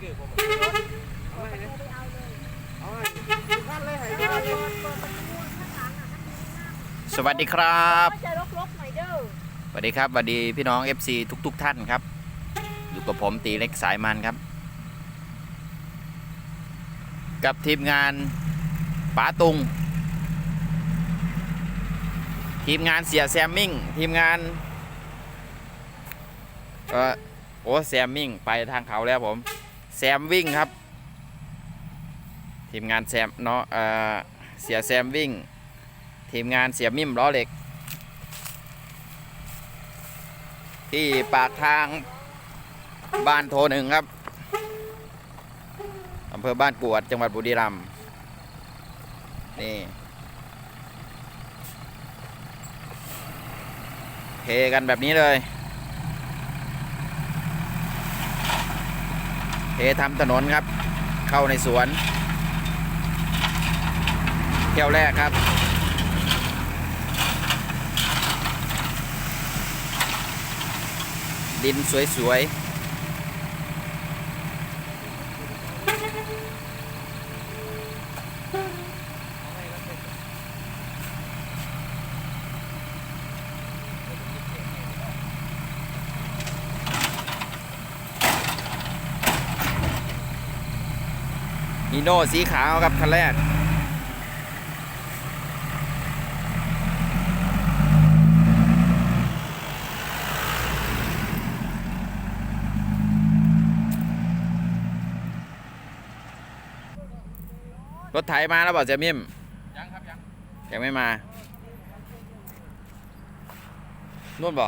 เกิดผมเอาไปเลยเอาเลยเอาให้ท่านเลยห้เปิดไปสวัสดีครับจะรกๆหน่อยเด้อสวัสดีครับสวัสดีพี่น้อง FC ทุก ๆ ท่านครับ อยู่กับผมตีเล็กสายมันครับ กับทีมงานป๋าตุง ทีมงานเสียแซมมิ่ง ทีมงานเออโอ้แซมมิ่งไปทางเขาแล้วผม แซมวิ่งครับ ทีมงานแซมเนาะเสียแซมวิ่ง ทีมงานเสียมิ่มล้อเหล็ก ที่ปากทางบ้านโทหนึ่งครับอำเภอบ้านกวดจังหวัดบุรีรัมย์นี่เทกันแบบนี้เลย เททำถนนครับ เข้าในสวนเที่ยวแรกครับ ดินสวยๆ นีโน่สีขาวครับคันแรกรถไถมาแล้วบอกเจมิมยังครับยังยังไม่มานู่นบ่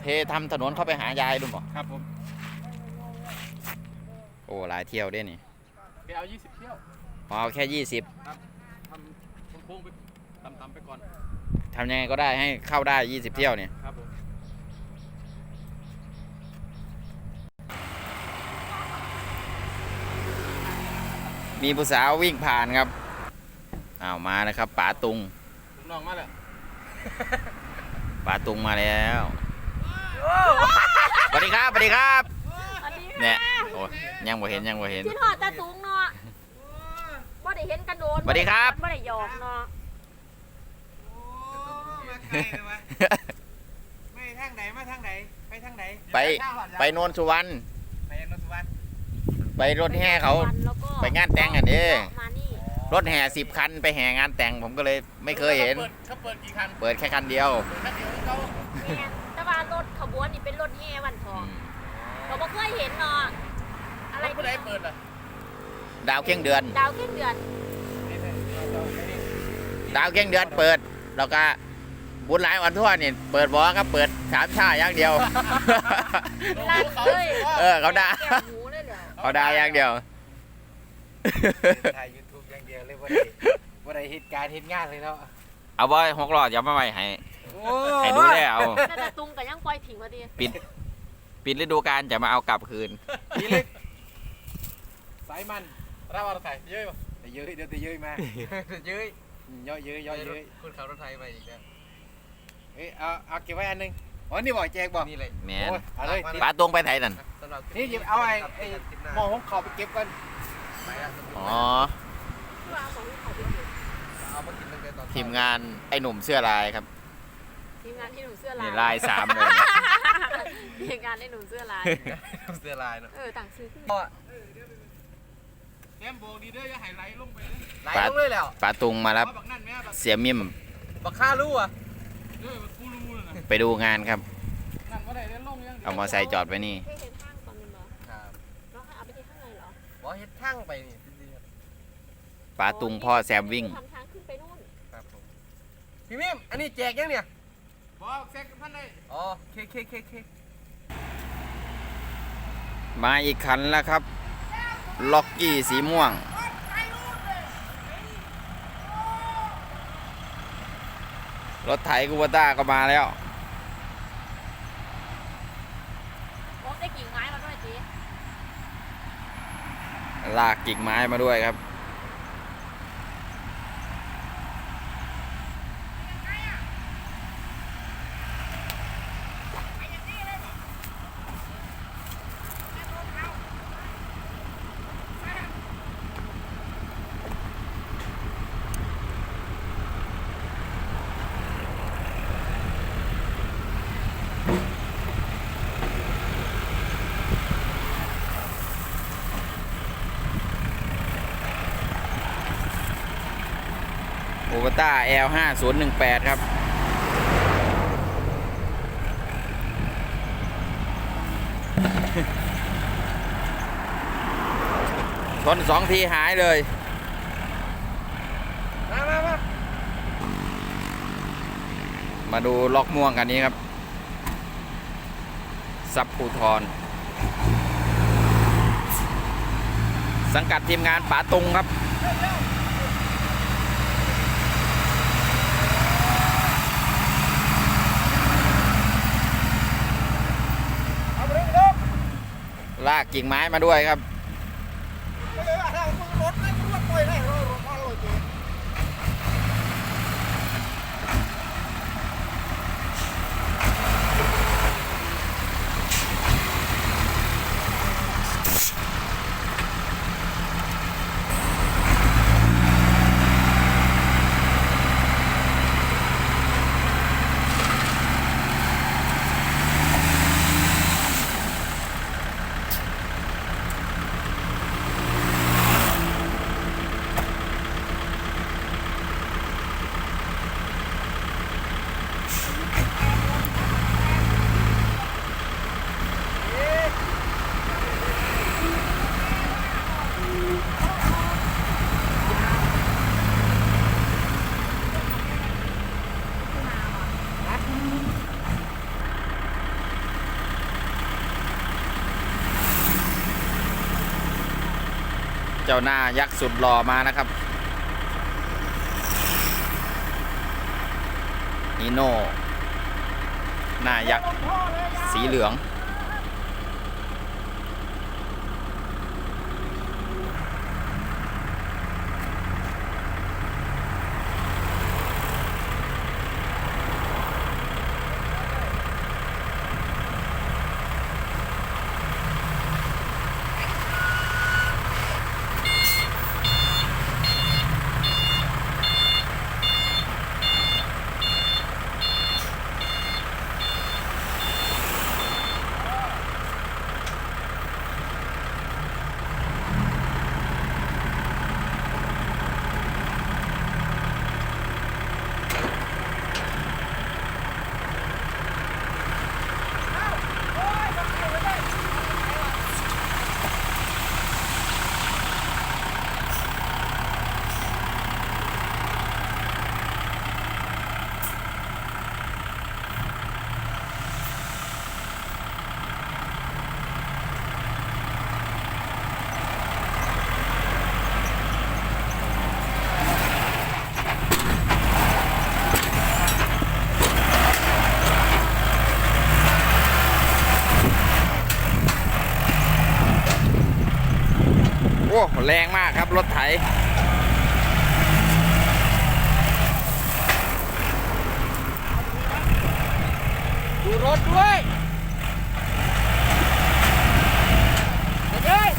เททำถนนเข้าไปหายายนู่นบ่ครับผม โอ้ หลายเที่ยวเด้นี่ ไปเอา 20 เที่ยวพอเอาแค่ยี่สิบทำโค้งๆไปต่ำๆไปก่อน ทำยังไงก็ได้ให้เข้าได้ยี่สิบเที่ยวเนี่ย ครับผม มีผู้สาววิ่งผ่านครับอ้าวมาแล้วครับป๋าตุงผมน้องมาแล้วป๋าตุงมาแล้วสวัสดีครับสวัสดีครับอันนี้เนี่ยโอ้ยยังบ่เห็นยังบ่เห็นที่ทอดตาสูงเนาะบ่ได้เห็นกันโดนสวัสดีครับ บ่ได้หยอกเนาะไม่ทางไหนมาทางไหนไปทางไหนไปไปโนนสุวรรณไปนนทวัฒน์ไปรถแห่เขา แล้วก็ไปงานแต่งกันดิมานี่รถแห่สิบคันไปแห่งานแต่งผมก็เลยไม่เคยเห็น เขาเปิดกี่คันเปิดแค่คันเดียวเปิดคันเดียวเขาแม่นแต่ว่ารถขบวนนี่เป็นรถแห่วันทองเราบ่เคยเห็นเนาะ อะไรผู้ใดเปิดล่ะดาวเคียงเดือน ดาวขึ้นเดือนดาวเคียงเดือนเปิด แล้วก็บุญหลายวันทั่วนี่เปิดบอครับเปิดสามชาอย่างเดียว ลากเลยเออเขาด่าแก้วหูเลยเหรอเขาได้อย่างเดียว ถ่ายยูทูบอย่างเดียวเลยว่าได้ว่าได้เหตุการณ์เหตุงานเลยเนาะเอาไว้หกหลอดอย่ามาไว้ให้ให้ดูแลเอาแต่ตาตุงก็ยังปล่อยทิ้งมาดิปิด ปิดฤดูกาลจะมาเอากลับคืนนี่เล็ก สายมันรับเอารถไถเยอะป่ะเยอะเดี๋ยวจะเยอะมาเยอะย่อเยอะย่อเยอะคุณขับรถไทยไปอีกแล้วเอ้ยเอาเอาเก็บไว้อันหนึงอ๋อนี่บอกแจกบอกนี่เลยแมนโอ้ยเอาเลยปลาตรงไปไทยนั่นสำหรับนี่หยิบเอาไอ้ไอ้หม้อของเขาไปเก็บก่อนอ๋อว่าของเขาไปทิ้งเอามากินตั้งแต่ตอนทีมงานไอ้หนุ่มเสื้อลายครับทีมงานที่หนุ่มเสื้อลานี่ยลายสามเลยทีมงานที่หนุ่มเสื้อลายเสื้อลายเนาะเออต่างซื้อขึ้น แกมโบกดีเด้ออย่าให้ไหลลงไปเลยไหลลงเลยแล้วปลาตุงมารับเอาบักนั่นแม่บักเสียมิมบักค่ารู้อะเออบักกูรู้น่ะนะไปดูงานครับ นั่นก็ได้เล่นลงยังเอามอไซค์จอดไว้นี่เคยเห็นห้างตอนนึงเหรอครับน้องให้เอาไปที่ข้างในเหรอบอกเฮ็ดช่างไปนี่จริงๆครับปลาตุงพ่อแซมวิ่ง ทำทางขึ้นไปนู่นครับผมพี่มิมอันนี้แจกยังเนี่ยบอกแซกท่านได้อ๋อเคเคเคเคมาอีกคันแล้วครับ ล็อกกี้สีม่วง รถไถกูบต้าก็มาแล้วรถได้กิ่งไม้มาด้วยจีลากกิ่งไม้มาด้วยครับ ต้า L 5 0 1 8ครับ ชนสองทีหายเลย มามามามาดูล็อกม่วงกันนี้ครับ ซับภูทร สังกัดทีมงานป๋าตุงครับ เอาไปเลยเด้อ ลากกิ่งไม้มาด้วยครับไปเลยอะถ้ามึงรถไม่รถปล่อยได้ จ้าหน้ายักษ์สุดหล่อมานะครับนีโน่หน้ายักษ์สีเหลือง โอ้ แรงมากครับ รถไถ ดูรถด้วยเฮ้ย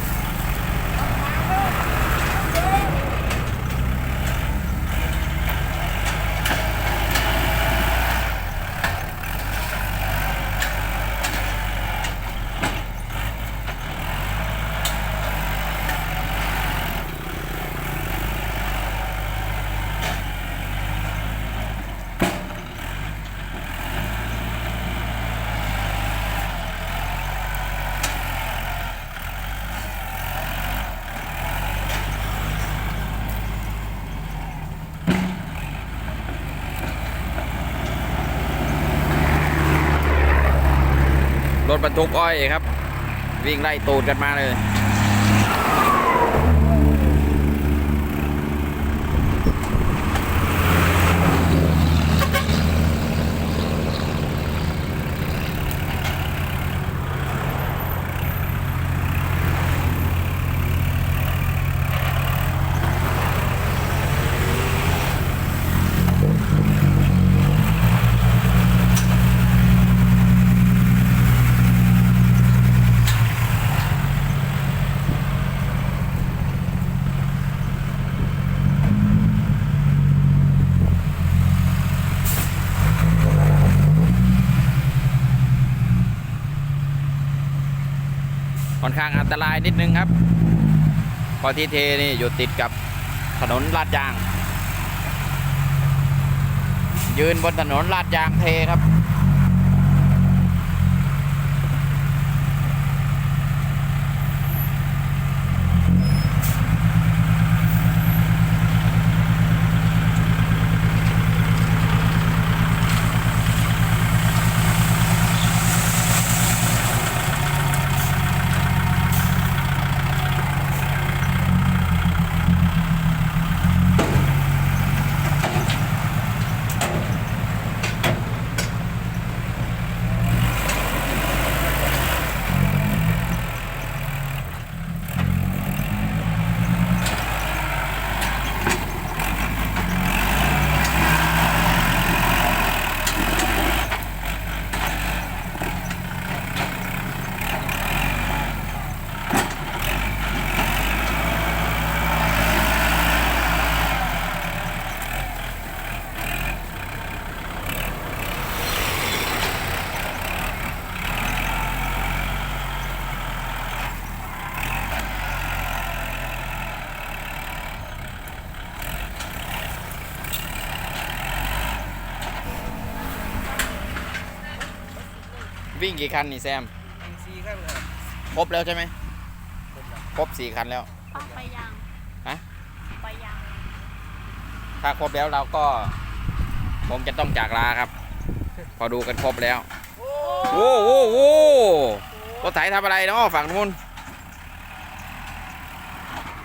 รทุกอ้อยครับ วิ่งไล่ตูดกันมาเลย อนข้างอันตรายนิดนึงครับเพอที่เทนี่อยู่ติดกับถนนลาดยาง ยืนบนถนนลาดยางเทครับ วิ่งกี่คันนี่แซมซีครับครับครบแล้วใช่ไหมครบสี่คันแล้วป้าไปยังฮะ ไปยังถ้าครบแล้วเราก็คงจะต้องจากลาครับ พอดูกันครบแล้วโอ้โหโอ้โหรถไถทำอะไรเนาะฝั่งนู้น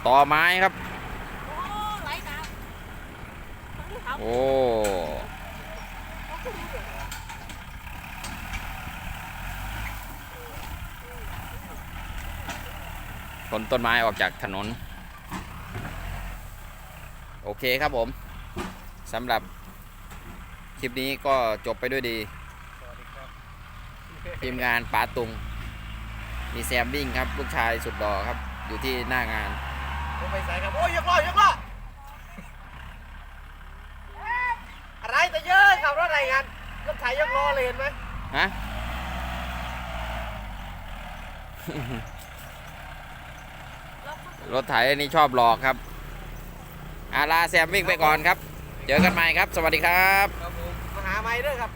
ต่อไม้ครับ โอ้ไหลน้ำทั้งที่เขาโอ้ เขาคือดูเดือดเลย ข นต้นไม้ออกจากถนน โอเคครับผมสำหรับคลิปนี้ก็จบไปด้วยดีสวัสดีครับทีมงานป๋าตุง มีแซมวิ่งครับลูกชายสุดหล่อครับ อยู่ที่หน้างานผมไปใส่ครับ โอ้ยยกล้อยกล้ออะไรแต่เยอะขับรถอะไรกันรถไถยกล้อเลยเห็นไหมฮะแล้วก็ รถไถอันนี้ชอบหลอกครับ อาลาแซมวิ่งไปก่อนครับ เจอกันใหม่ครับ สวัสดีครับ ครับผมมาหาไม้ด้วยครับ